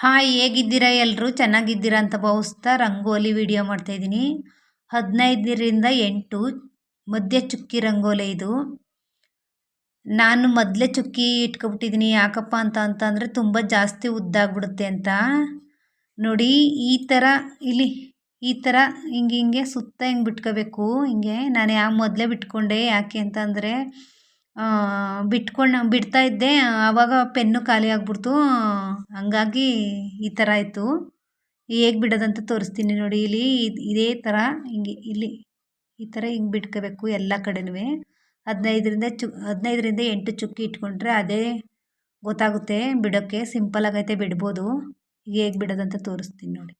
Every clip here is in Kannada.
ಹಾಯ್, ಹೇಗಿದ್ದೀರಾ ಎಲ್ಲರೂ ಚೆನ್ನಾಗಿದ್ದೀರಾ ಅಂತ ಭಾವಿಸ್ತಾ ರಂಗೋಲಿ ವಿಡಿಯೋ ಮಾಡ್ತಾಯಿದ್ದೀನಿ. ಹದಿನೈದರಿಂದ ಎಂಟು, ಮಧ್ಯ ಚುಕ್ಕಿ ರಂಗೋಲಿ ಇದು. ನಾನು ಮೊದಲೇ ಚುಕ್ಕಿ ಇಟ್ಕೊಬಿಟ್ಟಿದ್ದೀನಿ. ಯಾಕಪ್ಪ ಅಂತ ಅಂತಂದರೆ ತುಂಬ ಜಾಸ್ತಿ ಉದ್ದಾಗ್ಬಿಡುತ್ತೆ ಅಂತ. ನೋಡಿ, ಈ ಥರ, ಇಲ್ಲಿ, ಈ ಥರ ಹಿಂಗೆ ಹಿಂಗೆ ಸುತ್ತ ಹಿಂಗೆ ಬಿಟ್ಕೋಬೇಕು. ಹಿಂಗೆ, ನಾನು ಯಾವ ಮೊದಲೇ ಬಿಟ್ಕೊಂಡೆ ಯಾಕೆ ಅಂತಂದರೆ ಬಿಟ್ಕೊಂಡು ಬಿಡ್ತಾ ಇದ್ದೆ. ಆವಾಗ ಪೆನ್ನು ಖಾಲಿ ಆಗ್ಬಿಡ್ತು. ಹಂಗಾಗಿ ಈ ಥರ ಆಯಿತು. ಹೇಗೆ ಬಿಡೋದಂತ ತೋರಿಸ್ತೀನಿ ನೋಡಿ. ಇಲ್ಲಿ ಇದೇ ಥರ ಹಿಂಗೆ, ಇಲ್ಲಿ ಈ ಥರ ಹಿಂಗೆ ಬಿಟ್ಕೋಬೇಕು ಎಲ್ಲ ಕಡೆನೂ ಹದಿನೈದರಿಂದ ಚು, ಹದಿನೈದರಿಂದ ಎಂಟು ಚುಕ್ಕಿ ಇಟ್ಕೊಂಡ್ರೆ ಅದೇ ಗೊತ್ತಾಗುತ್ತೆ. ಬಿಡೋಕ್ಕೆ ಸಿಂಪಲ್ ಆಗೈತೆ, ಬಿಡ್ಬೋದು. ಹೇಗೆ ಬಿಡೋದಂತ ತೋರಿಸ್ತೀನಿ ನೋಡಿ.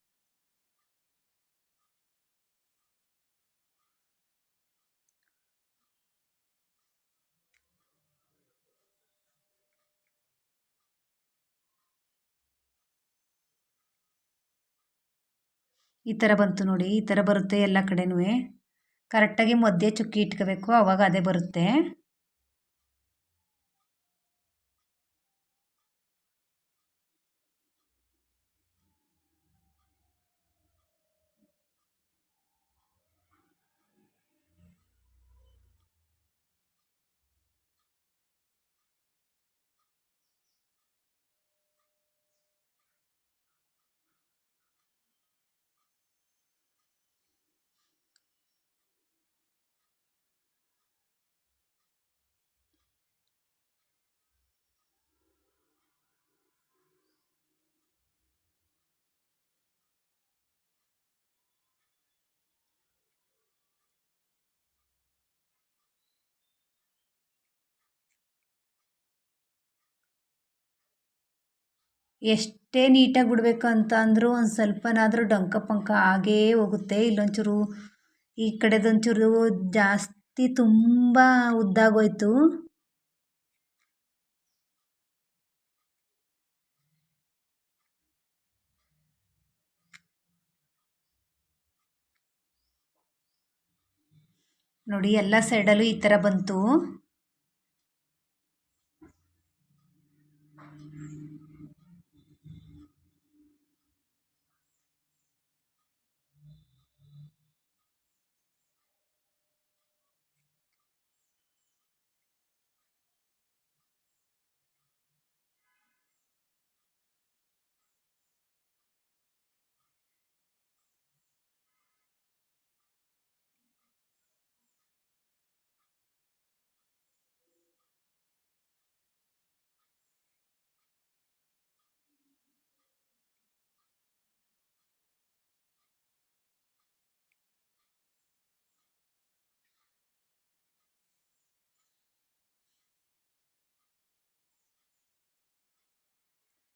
ಈ ಥರ ಬಂತು ನೋಡಿ, ಈ ಥರ ಬರುತ್ತೆ ಎಲ್ಲ ಕಡೆನೂ. ಕರೆಕ್ಟಾಗಿ ಮಧ್ಯೆ ಚುಕ್ಕಿ ಇಟ್ಕೋಬೇಕು ಆವಾಗ ಅದೇ ಬರುತ್ತೆ. ಎಷ್ಟೇ ನೀಟಾಗಿ ಬಿಡಬೇಕು ಅಂತ ಅಂದರೂ ಒಂದು ಸ್ವಲ್ಪನಾದರೂ ಡಂಕ ಪಂಕ ಆಗೇ ಹೋಗುತ್ತೆ. ಇಲ್ಲೊಂಚೂರು ಈ ಕಡೆದೊಂಚೂರು ಜಾಸ್ತಿ ತುಂಬ ಉದ್ದಾಗೋಯ್ತು. ನೋಡಿ, ಎಲ್ಲ ಸೈಡಲ್ಲೂ ಈ ಥರ ಬಂತು.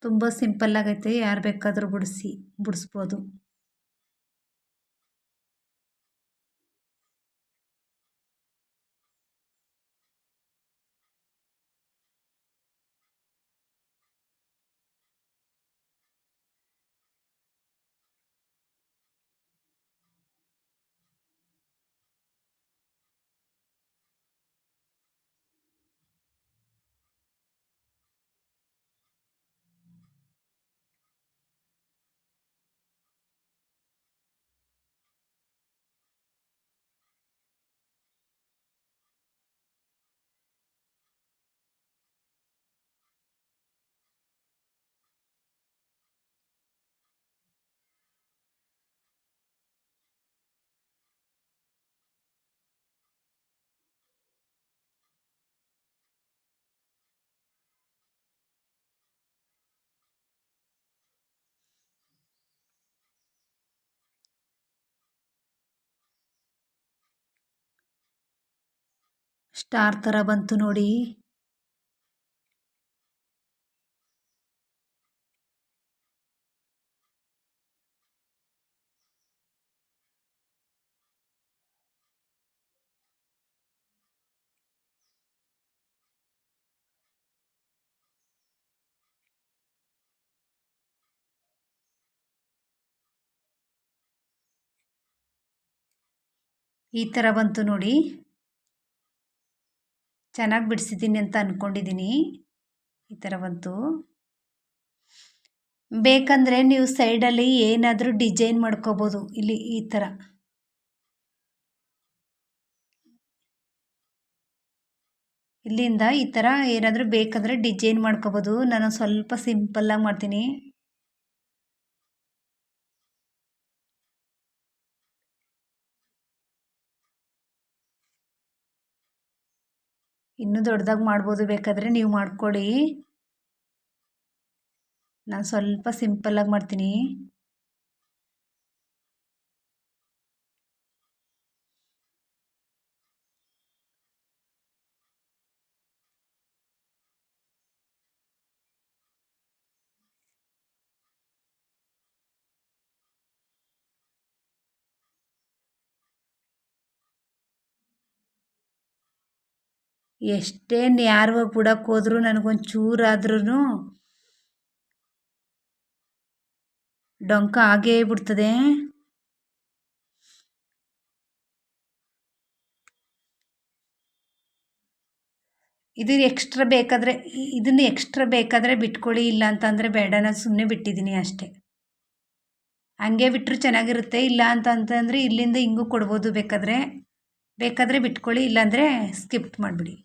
ತುಂಬ ಸಿಂಪಲ್ಲಾಗೈತೆ ಯಾರು ಬೇಕಾದರೂ ಬಿಡಿಸಿ ಬಿಡಿಸ್ಬೋದು. ಸ್ಟಾರ್ ಥರ ಬಂತು ನೋಡಿ. ಈ ಥರ ಬಂತು ನೋಡಿ. ಚೆನ್ನಾಗಿ ಬಿಡಿಸಿದ್ದೀನಿ ಅಂತ ಅಂದ್ಕೊಂಡಿದ್ದೀನಿ ಈ ಥರ ಬಂತು. ಬೇಕಂದರೆ ನೀವು ಸೈಡಲ್ಲಿ ಏನಾದರೂ ಡಿಸೈನ್ ಮಾಡ್ಕೋಬೋದು. ಇಲ್ಲಿ ಈ ಥರ ಇಲ್ಲಿಂದ ಈ ಥರ ಏನಾದರೂ ಬೇಕಂದರೆ ಡಿಸೈನ್ ಮಾಡ್ಕೋಬೋದು. ನಾನು ಸ್ವಲ್ಪ ಸಿಂಪಲ್ಲಾಗಿ ಮಾಡ್ತೀನಿ. ಇನ್ನೂ ದೊಡ್ಡದಾಗಿ ಮಾಡ್ಬೋದು ಬೇಕಾದರೆ ನೀವು ಮಾಡ್ಕೊಳ್ಳಿ. ನಾನು ಸ್ವಲ್ಪ ಸಿಂಪಲ್ಲಾಗಿ ಮಾಡ್ತೀನಿ. ಎಷ್ಟೇ ನ್ಯಾರವಾಗಿ ಬಿಡಕ್ಕೆ ಹೋದ್ರೂ ನನಗೊಂದು ಚೂರಾದ್ರೂ ಡೊಂಕ ಆಗೇ ಬಿಡ್ತದೆ. ಇದು ಎಕ್ಸ್ಟ್ರಾ ಬೇಕಾದರೆ, ಇದನ್ನು ಎಕ್ಸ್ಟ್ರಾ ಬೇಕಾದರೆ ಬಿಟ್ಕೊಳ್ಳಿ ಇಲ್ಲ ಅಂತಂದರೆ ಬೇಡ. ನಾನು ಸುಮ್ಮನೆ ಬಿಟ್ಟಿದ್ದೀನಿ ಅಷ್ಟೇ. ಹಂಗೆ ಬಿಟ್ಟರು ಚೆನ್ನಾಗಿರುತ್ತೆ ಇಲ್ಲ ಅಂತ ಅಂತಂದರೆ ಇಲ್ಲಿಂದ ಹಿಂಗೂ ಕೊಡ್ಬೋದು ಬೇಕಾದರೆ. ಬೇಕಾದರೆ ಬಿಟ್ಕೊಳ್ಳಿ, ಇಲ್ಲಾಂದರೆ ಸ್ಕಿಪ್ ಮಾಡಿಬಿಡಿ.